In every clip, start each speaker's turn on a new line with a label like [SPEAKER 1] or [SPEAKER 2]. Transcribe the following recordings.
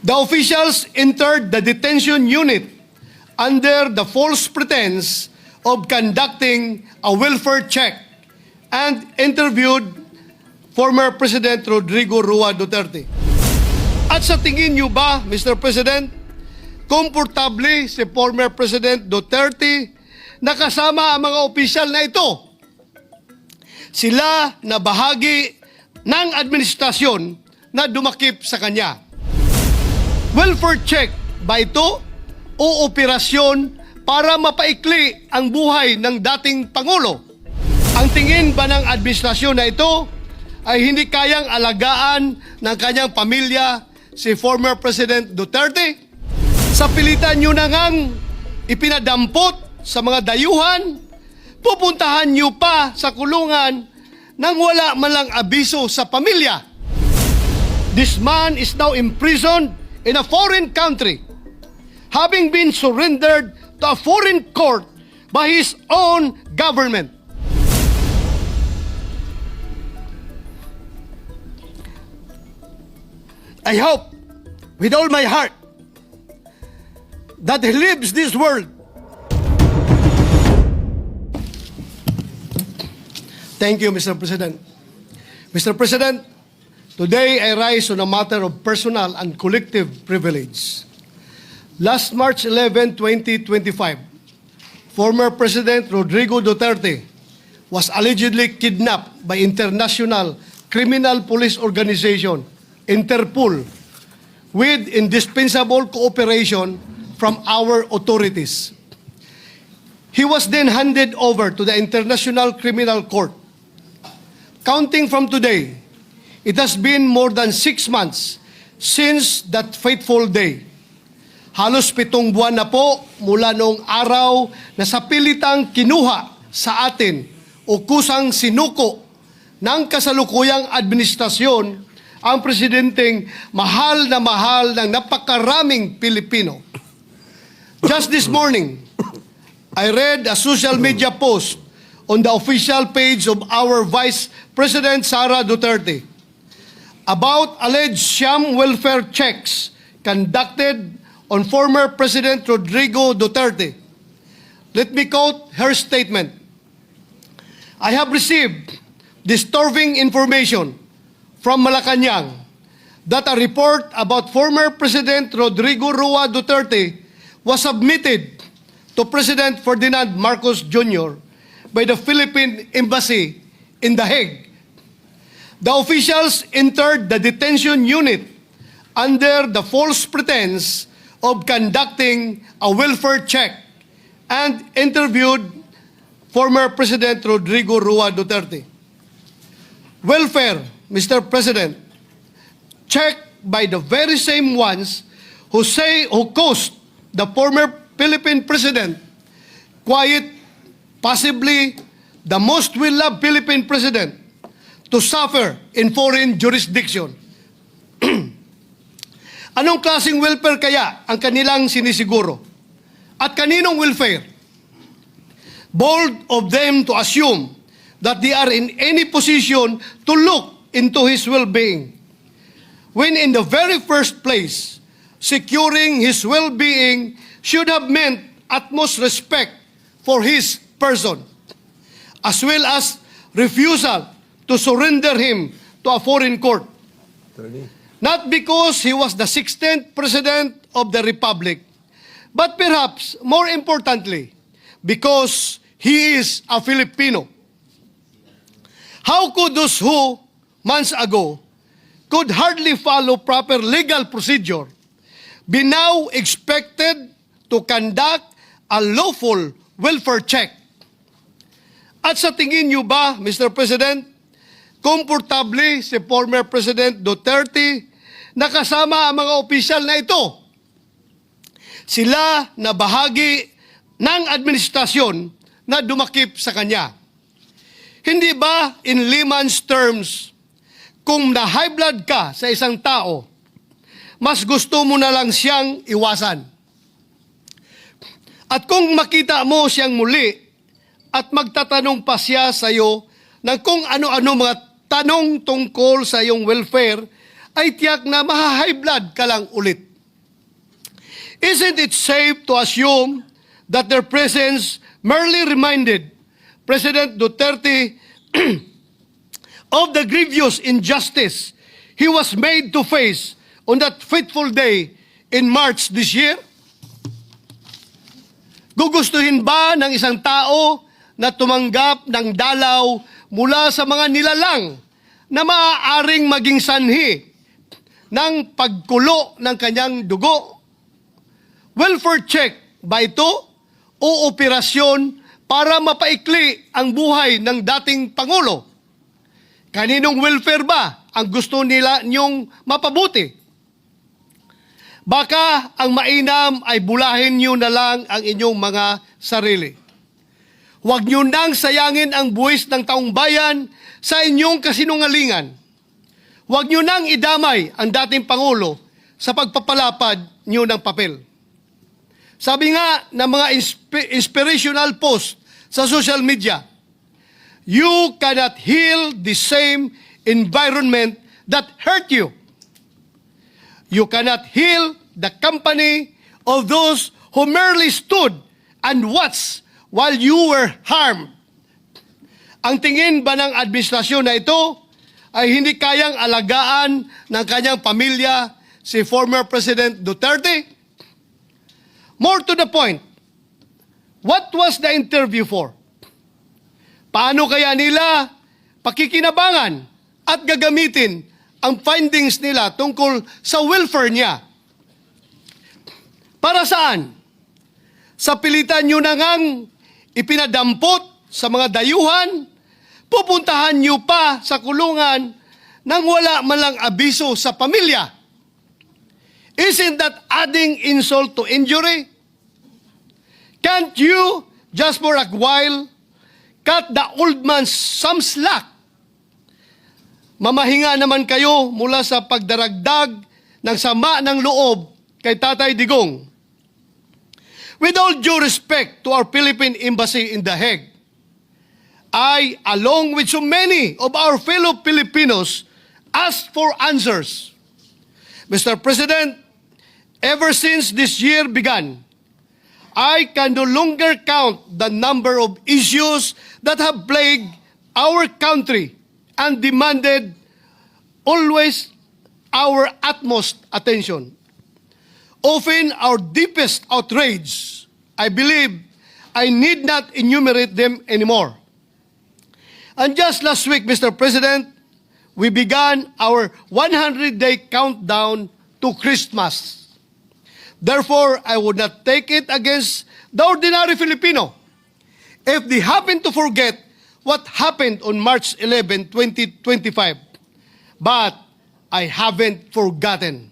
[SPEAKER 1] The officials entered the detention unit under the false pretense of conducting a welfare check and interviewed former President Rodrigo Rua Duterte. At sa tingin niyo ba, Mr. President, komportable si former President Duterte na kasama ang mga opisyal na ito? Sila na bahagi ng administrasyon na dumakip sa kanya. Welfare check ba ito o operasyon para mapaikli ang buhay ng dating Pangulo? Ang tingin ba ng administrasyon na ito ay hindi kayang alagaan ng kanyang pamilya si former President Duterte? Sa pilitan nyo na ngang ipinadampot sa mga dayuhan, pupuntahan nyo pa sa kulungan nang wala man lang abiso sa pamilya. This man is now imprisoned in a foreign country, having been surrendered to a foreign court by his own government. I hope with all my heart that he leaves this world. Thank you, Mr. President. Mr. President, today I rise on a matter of personal and collective privilege. Last March 11, 2025, former President Rodrigo Duterte was allegedly kidnapped by International Criminal Police Organization, Interpol, with indispensable cooperation from our authorities. He was then handed over to the International Criminal Court. Counting from today, it has been more than six months since that fateful day. Halos pitong buwan na po mula noong araw na sa pilitang kinuha sa atin o kusang sinuko ng kasalukuyang administrasyon ang presidenteng mahal na mahal ng napakaraming Pilipino. Just this morning, I read a social media post on the official page of our Vice President Sara Duterte about alleged sham welfare checks conducted on former President Rodrigo Duterte. Let me quote her statement. I have received disturbing information from Malacanang that a report about former President Rodrigo Rua Duterte was submitted to President Ferdinand Marcos Jr. by the Philippine Embassy in The Hague. The officials entered the detention unit under the false pretense of conducting a welfare check and interviewed former President Rodrigo Rua Duterte. Welfare, Mr. President, checked by the very same ones who say who caused the former Philippine president quiet, possibly the most well-loved Philippine president to suffer in foreign jurisdiction. Anong klaseng welfare kaya ang kanilang sinisiguro? At kaninong welfare? Bold of them to assume that they are in any position to look into his well-being. When in the very first place, securing his well-being should have meant utmost respect for his person, as well as refusal to surrender him to a foreign court. Not because he was the 16th President of the Republic, but perhaps more importantly, because he is a Filipino. How could those who, months ago, could hardly follow proper legal procedure be now expected to conduct a lawful welfare check? At sa tingin niyo ba, Mr. President, komportable si former President Duterte na kasama ang mga opisyal na ito? Sila na bahagi ng administrasyon na dumakip sa kanya. Hindi ba in layman's terms, kung na high blood ka sa isang tao, mas gusto mo na lang siyang iwasan? At kung makita mo siyang muli at magtatanong pa siya sa iyo ng kung ano-ano mga tanong tungkol sa iyong welfare, ay tiyak na maha-high ka lang ulit. Isn't it safe to assume that their presence merely reminded President Duterte of the grievous injustice he was made to face on that fateful day in March this year? Gugustuhin ba ng isang tao na tumanggap ng dalaw mula sa mga nilalang na maaaring maging sanhi ng pagkulo ng kanyang dugo? Welfare check ba ito o operasyon para mapaikli ang buhay ng dating Pangulo? Kaninong welfare ba ang gusto nila niyong mapabuti? Baka ang mainam ay bulahin niyo na lang ang inyong mga sarili. Huwag niyo nang sayangin ang buwis ng taong bayan sa inyong kasinungalingan. Huwag niyo nang idamay ang dating Pangulo sa pagpapalapad niyo ng papel. Sabi nga ng mga insp- inspirational post sa social media, you cannot heal the same environment that hurt you. You cannot heal the company of those who merely stood and watched while you were harmed. Ang tingin ba ng administrasyon na ito ay hindi kayang alagaan ng kanyang pamilya si former President Duterte? More to the point, what was the interview for? Paano kaya nila pakikinabangan at gagamitin ang findings nila tungkol sa welfare niya? Para saan? Sa pilitan nyo na ngang ipinadampot sa mga dayuhan, pupuntahan nyo pa sa kulungan nang wala man lang abiso sa pamilya. Isn't that adding insult to injury? Can't you, just for a while, cut the old man some slack? Mamahinga naman kayo mula sa pagdaragdag ng sama ng loob kay Tatay Digong. With all due respect to our Philippine Embassy in The Hague, I, along with so many of our fellow Filipinos, asked for answers. Mr. President, ever since this year began, I can no longer count the number of issues that have plagued our country and demanded always our utmost attention. Often our deepest outrage, I believe, I need not enumerate them anymore. And just last week, Mr. President, we began our 100-day countdown to Christmas. Therefore, I would not take it against the ordinary Filipino if they happen to forget what happened on March 11, 2025. But I haven't forgotten.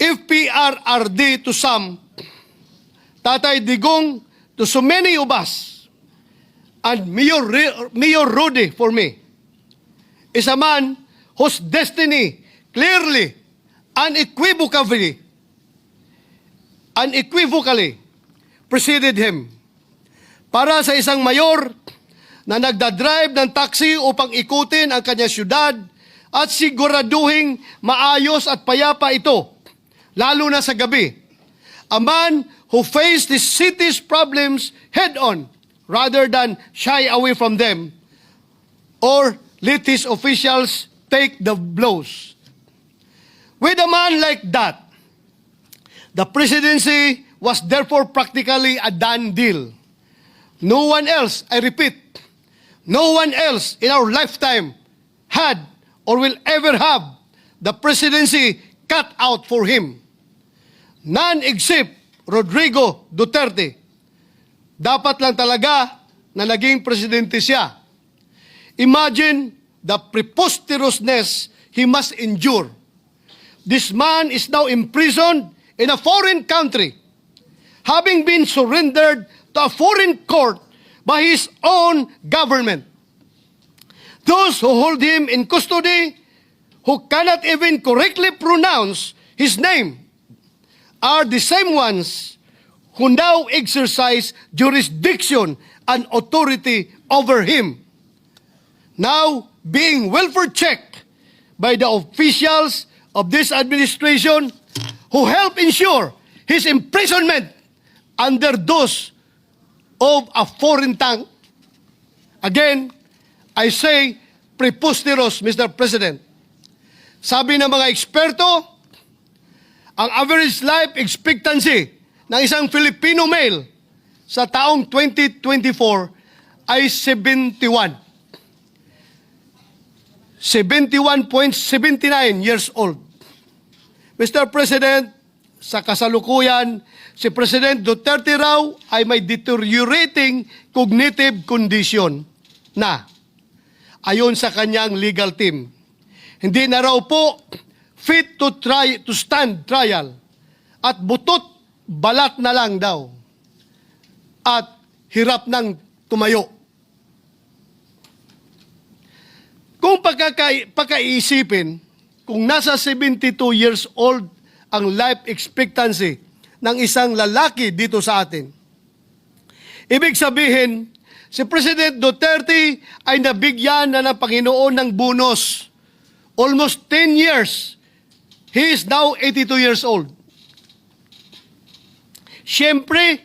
[SPEAKER 1] If PRRD to some, Tatay Digong to so many of us, and Mayor, Mayor Rudy for me, is a man whose destiny clearly, unequivocally, unequivocally preceded him. Para sa isang mayor na nagdadrive ng taxi upang ikutin ang kanyang syudad at siguraduhing maayos at payapa ito, lalo na sa gabi. A man who faced the city's problems head-on rather than shy away from them or let his officials take the blows. With a man like that, the presidency was therefore practically a done deal. No one else, I repeat, no one else in our lifetime had or will ever have the presidency cut out for him. None except Rodrigo Duterte. Dapat lang talaga na naging presidente siya. Imagine the preposterousness he must endure. This man is now imprisoned in a foreign country, having been surrendered to a foreign court by his own government. Those who hold him in custody, who cannot even correctly pronounce his name, are the same ones who now exercise jurisdiction and authority over him. Now being welfare checked by the officials of this administration who helped ensure his imprisonment under those of a foreign tongue. Again, I say preposterous, Mr. President. Sabi ng mga eksperto, ang average life expectancy ng isang Filipino male sa taong 2024 ay 71. 71.79 years old. Mr. President, sa kasalukuyan, si President Duterte raw ay may deteriorating cognitive condition na ayon sa kanyang legal team. Hindi na raw po fit to try to stand trial at butot balat na lang daw at hirap ng tumayo. Kung pagkakai, pagkaisipin, kung nasa 72 years old ang life expectancy ng isang lalaki dito sa atin, ibig sabihin, si President Duterte ay nabigyan na ng Panginoon ng bonus. Almost 10 years. He is now 82 years old. Siyempre,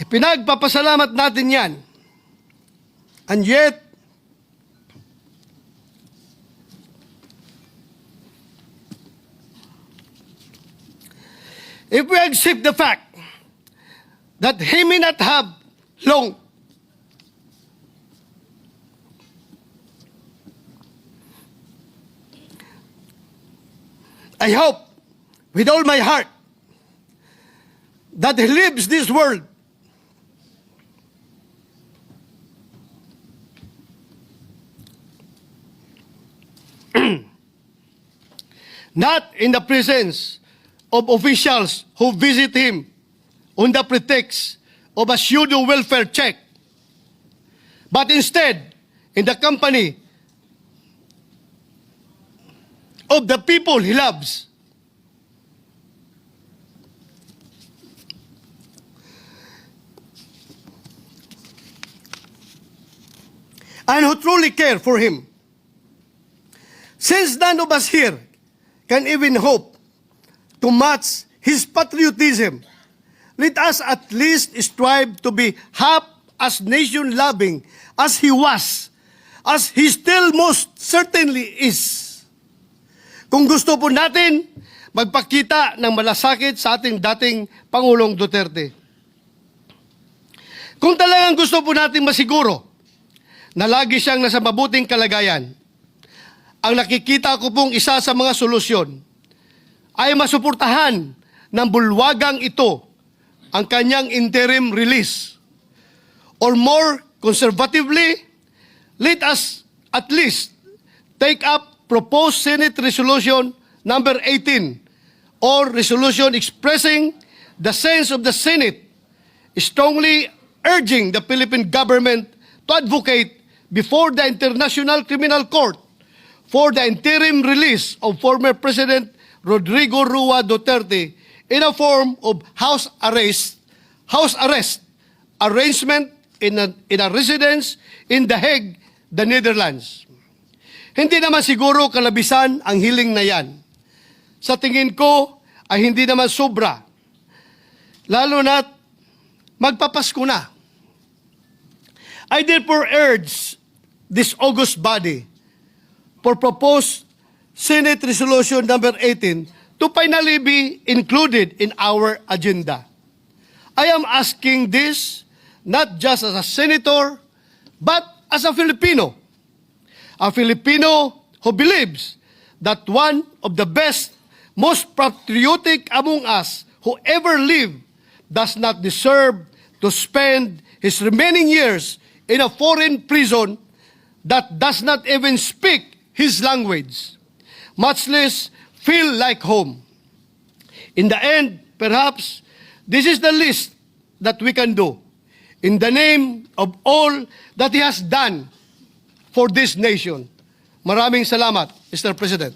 [SPEAKER 1] ipinagpapasalamat natin yan. And yet, if we accept the fact that he may not have long I hope with all my heart that he leaves this world not in the presence of officials who visit him on the pretext of a pseudo welfare check, but instead in the company of the people he loves. And who truly care for him. Since none of us here can even hope to match his patriotism, let us at least strive to be half as nation-loving as he was, as he still most certainly is. Kung gusto po natin magpakita ng malasakit sa ating dating Pangulong Duterte. Kung talagang gusto po natin masiguro na lagi siyang nasa mabuting kalagayan, ang nakikita ko pong isa sa mga solusyon ay masuportahan ng bulwagang ito ang kanyang interim release. Or more conservatively, let us at least take up proposed Senate Resolution number 18 or resolution expressing the sense of the Senate strongly urging the Philippine government to advocate before the International Criminal Court for the interim release of former President Rodrigo Rua Duterte in a form of house arrest, house arrest arrangement in a, in a residence in The Hague, the Netherlands. Hindi naman siguro kalabisan ang hiling na yan. Sa tingin ko ay hindi naman sobra. Lalo na magpapasko na. I therefore urge this august body for proposed Senate Resolution number 18 to finally be included in our agenda. I am asking this not just as a senator, but as a Filipino. A Filipino who believes that one of the best, most patriotic among us who ever lived does not deserve to spend his remaining years in a foreign prison that does not even speak his language, much less feel like home. In the end, perhaps, this is the least that we can do in the name of all that He has done for this nation. Maraming salamat, Mr. President.